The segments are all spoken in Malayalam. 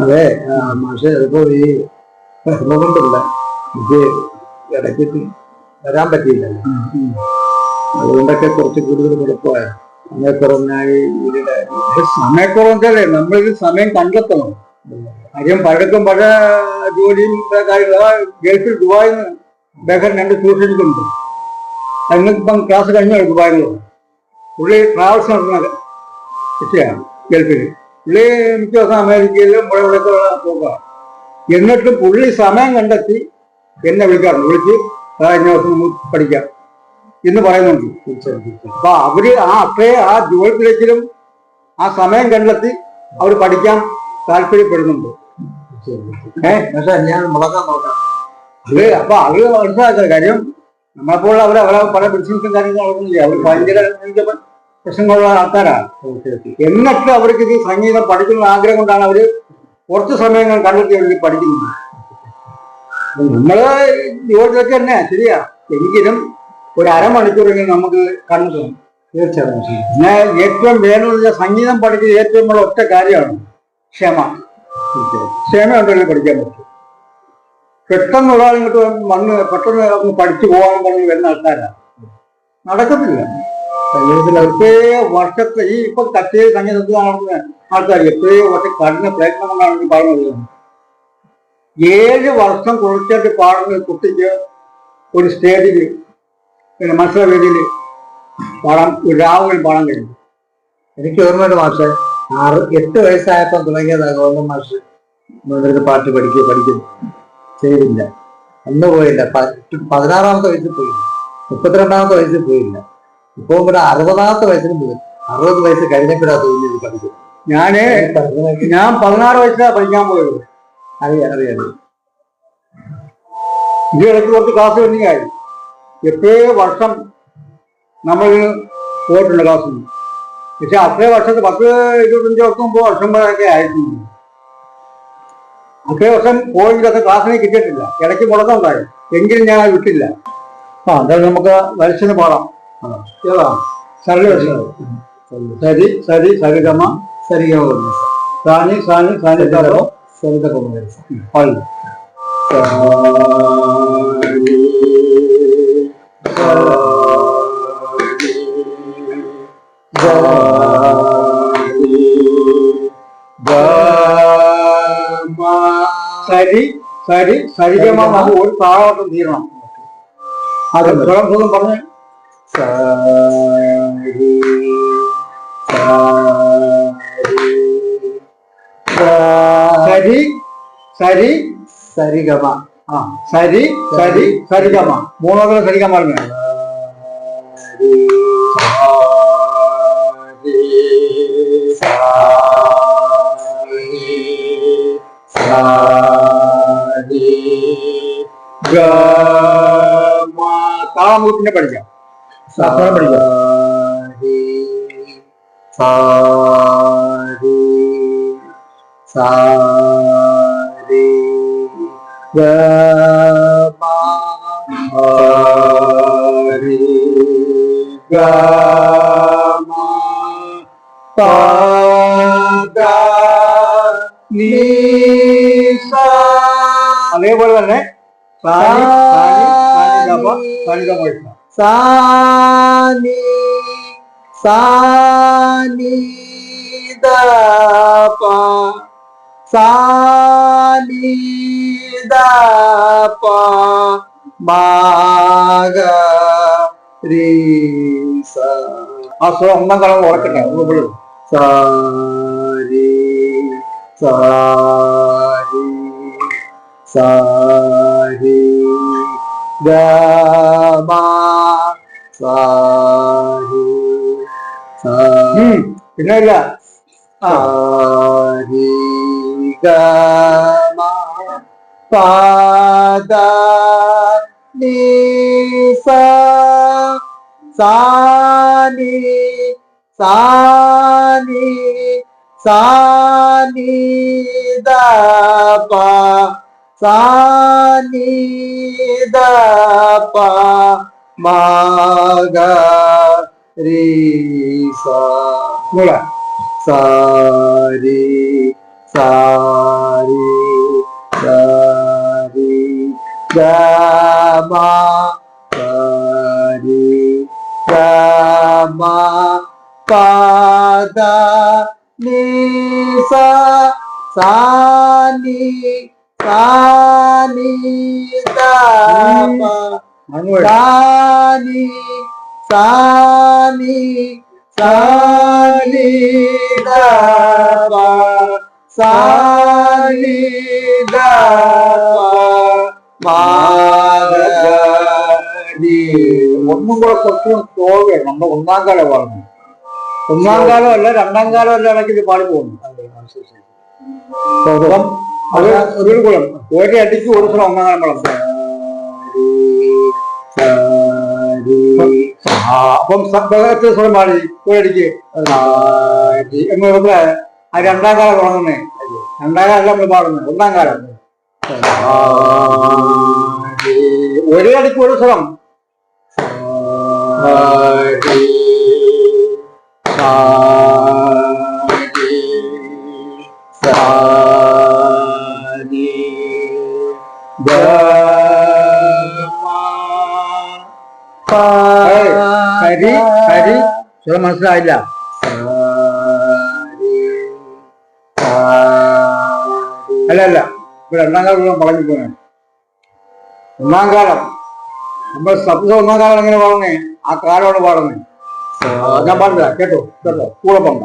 അതെ മാഷെ ഇപ്പോ ഈ കൊണ്ടില്ല എനിക്ക് ഇടയ്ക്ക് വരാൻ പറ്റിയില്ലല്ലോ അതുകൊണ്ടൊക്കെ കുറച്ച് കൂടുതൽ കുഴപ്പമായ സമയക്കുറവിനായി ഇതിന്റെ സമയക്കുറവല്ലേ നമ്മളിത് സമയം കണ്ടെത്തണം കാര്യം പഴക്കം പഴ ജോലിയും ഗൾഫിൽ ദുബായിൽ ബഹർ രണ്ട് ട്യൂഷനിലുണ്ട് ഞങ്ങൾക്കിപ്പം ക്ലാസ് കഴിഞ്ഞു ദുബായിൽ പുള്ളി ട്രാവൽസ് നടത്തുന്ന കക്ഷിയാണ് ഗൾഫിൽ പുള്ളി മിക്ക ദിവസം അമേരിക്കയിലും ഇവിടെ ഇവിടെയൊക്കെ പോകാം എന്നിട്ടും പുള്ളി സമയം കണ്ടെത്തി എന്നെ വിളിക്കാറുണ്ട്. വിളിച്ച് കഴിഞ്ഞ ദിവസം നമുക്ക് പഠിക്കാം. എന്ന് പറയുന്നുണ്ട്. അപ്പൊ അവർ ആ അത്രേ ആ ജോലിത്തിലേക്കിലും ആ സമയം കണ്ടെത്തി അവർ പഠിക്കാൻ താല്പര്യപ്പെടുന്നുണ്ട്. അത് അപ്പൊ അവർ മനസ്സിലാക്കുക കാര്യം. നമ്മളെപ്പോൾ അവരെ അവരെ പല ബിസിനസും കാര്യങ്ങളും അവർ ഭയങ്കര പ്രശ്നങ്ങളുള്ള ആൾക്കാരാണ് എന്നൊക്കെ അവർക്ക് ഈ സംഗീതം പഠിക്കുന്ന ആഗ്രഹം കൊണ്ടാണ് അവർ കുറച്ച് ഞാൻ കണ്ടെത്തി അവർക്ക് പഠിക്കുന്നത്. നമ്മൾ ജോലിയൊക്കെ തന്നെ ശരിയാ. എങ്കിലും ഒരു അരമണിക്കൂറെങ്കിലും നമുക്ക് കണ്ടു തീർച്ചയായിട്ടും. പിന്നെ ഏറ്റവും വേണമെന്ന് സംഗീതം പഠിക്കുന്ന ഏറ്റവും ഉള്ള ഒറ്റ കാര്യമാണ് ക്ഷമ. ക്ഷമ ഉണ്ടെങ്കിൽ പഠിക്കാൻ പറ്റും. പെട്ടെന്ന് ഒരാൾ ഇങ്ങോട്ട് വന്ന് പെട്ടെന്ന് പഠിച്ചു പോകാൻ പറഞ്ഞ് വരുന്ന ആൾക്കാരാണ് നടക്കത്തില്ല. സംഗീതത്തിൽ എത്രയോ വർഷത്തെ ഈ ഇപ്പൊ കച്ചേരി സംഗീതത്തിൽ നടന്ന ആൾക്കാർ എത്രയോ വർഷം കഠിന പ്രയത്നം കൊണ്ടാണ് പാടുന്നത് ഏഴ് വർഷം കുറച്ചായിട്ട് പാടുന്ന കുട്ടിക്ക് ഒരു സ്റ്റേജിൽ പിന്നെ മത്സര വേദിയിൽ പാടാൻ രാവുകൾ പാടാൻ കഴിയും. എനിക്ക് ഓർമ്മയുണ്ട് മാഷെ ആറ് എട്ട് വയസ്സായപ്പോൾ തുടങ്ങിയതാണ് ഗോവിന്ദ മാഷ് മുതിർന്ന് പാട്ട് പഠിക്കുക പഠിക്കുന്നു. ചെയ്തില്ല. അന്ന് പോയില്ല. പതിനാറാമത്തെ വയസ്സിൽ പോയില്ല. മുപ്പത്തിരണ്ടാമത്തെ വയസ്സിൽ പോയില്ല. ഇപ്പൊ ഇവിടെ അറുപതാമത്തെ വയസ്സിന് അറുപത് വയസ്സ് കഴിഞ്ഞപ്പോഴാ തോന്നിയത് പഠിക്കും ഞാൻ ഞാൻ പതിനാറ് വയസ്സിലാണ് പഠിക്കാൻ പോയത്. അറിയാം അറിയാം ഇത് ഇടയ്ക്ക് കുറച്ച് ക്ലാസ് കഴിഞ്ഞായി എത്രയോ വർഷം നമ്മൾ പോയിട്ടുണ്ട് ക്ലാസ് പക്ഷെ അത്രയും വർഷത്തെ പത്ത് ഇരുപത്തഞ്ച് വർഷം മുമ്പ് വർഷം വരെയൊക്കെ ആയിരുന്നു അത്രയും വർഷം പോയിട്ടൊക്കെ ക്ലാസ്സിന് കിട്ടിയിട്ടില്ല. ഇടയ്ക്ക് മുടക്കം ഉണ്ടായി. എങ്കിലും ഞാൻ വിട്ടില്ല. ആ എന്തായാലും നമുക്ക് വരച്ചിന് പാടാം ഏതാ സരളി വരച്ചത് സരി സരി സരിഗമ സരിഗമ സാനി സാനി സാനി തരോ സരിത കൊമേരി പാടില്ല സരി സരി സരിഗമ നമുക്ക് ഒരു താളവട്ടം തീരണം അത് സ്വരം സുഖം പറഞ്ഞ് സരി സരി സരിഗമ ആ സരി സരി സരിഗമ മൂന്നോളം സരിഗമ പറഞ്ഞു പിന്നെ പഠിക്കാം. സ്വരം പഠിക്കാം സാരി സാരി ഗമ ഹരി ഗമ പദ നീസ അതേപോലെ തന്നെ സാനി സാനി സാനി ഗമ സാനി ഗമ പഠിക്കാം സാനി സാനി ദപ സാനി ദപ മാഗ രീസ ആ സ്വരം ഒന്നാം കളർ ഓർക്കട്ടെ ഒന്ന് വിടും സാരി സാരി സാരി ഗമ സാരി സാരി ഉം, പിന്നെ ഇല്ല ആ സാരി ഗമ പദ നിസ സാനി സാനി സാനി ദപ സാനി ദപ മഗ രീസ മൂല സാരി സാരി സാരി ഗമ സാരി ഗമ പദ നിസ സാനി സാനി സാനി സാനി സാനി ഒന്നും കൂടെ കുറച്ച് തോകെ നമ്മൾ ഒന്നാം കാലം പാടുന്നു. ഒന്നാം കാലം അല്ല രണ്ടാം കാലം അല്ല ഇടയ്ക്ക് ഇത് പാടി പോകുന്നു. അപ്പം അത് ഒരു കുളം ഒരു അടിക്ക് ഒരു സ്ഥലം ഒന്നാം കാലം ആ, അപ്പം സബ്ബകത്തെ സ്വരം പാടി ഒരടിക്ക് എന്ന് ആ രണ്ടാം കാലം തുടങ്ങുന്നേ. രണ്ടാം കാലം നമ്മൾ പാടുന്നത്. ഒന്നാം കാലം. ഒരേ അടിക്ക് ഒരു സ്വരം. ഹരി ഹരി സ്വരം മനസ്സിലായില്ല. അല്ല അല്ല. ഇപ്പൊ രണ്ടാം കാലം പറഞ്ഞു പോയാണ് ഒന്നാം കാലം. നമ്മൾ ശബ്ദം ഒന്നാം കാലം എങ്ങനെ പാടുന്നേ? ആ കാലമാണ് പാടുന്നത് ഞാൻ പാടില്ല കേട്ടോ കേട്ടോ. കൂടെ പണ്ട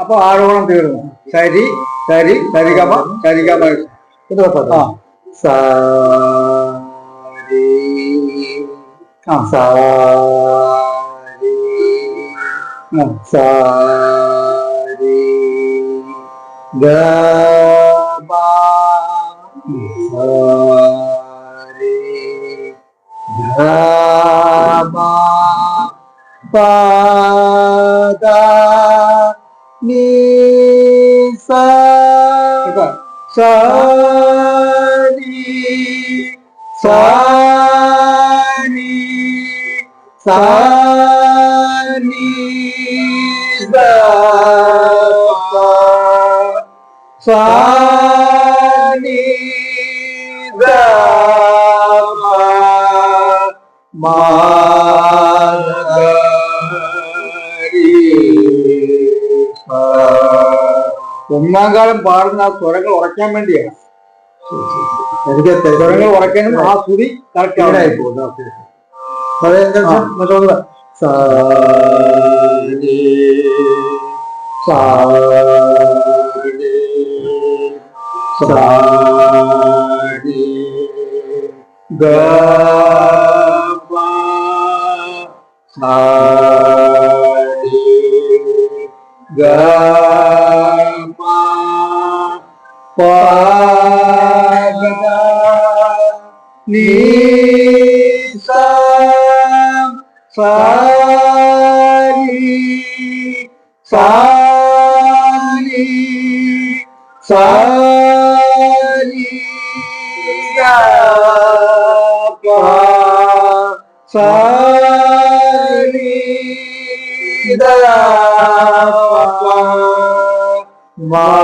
അപ്പൊ ആരോണം തീർന്നു. സരി സരി സരിഗമ സരിഗമ ഇത്. ആ. സാരി. ആ. സാരി. സാരി. ഗമ സാരി സാരി സാരി ദപ്പ സാരി ഒന്നാം കാലം പാടുന്ന ആ സ്വരങ്ങൾ ഉറയ്ക്കാൻ വേണ്ടിയാണ് എനിക്ക് സ്വരങ്ങൾ ഉറക്കാനും ആ സ്തുതി കറക്റ്റ് തെറ്റായി ആവും പോകുന്നു സാ അതെ പദ നിസ സാരി സാരി സാരി ഗപ്പ സാരി ദപ്പ മാ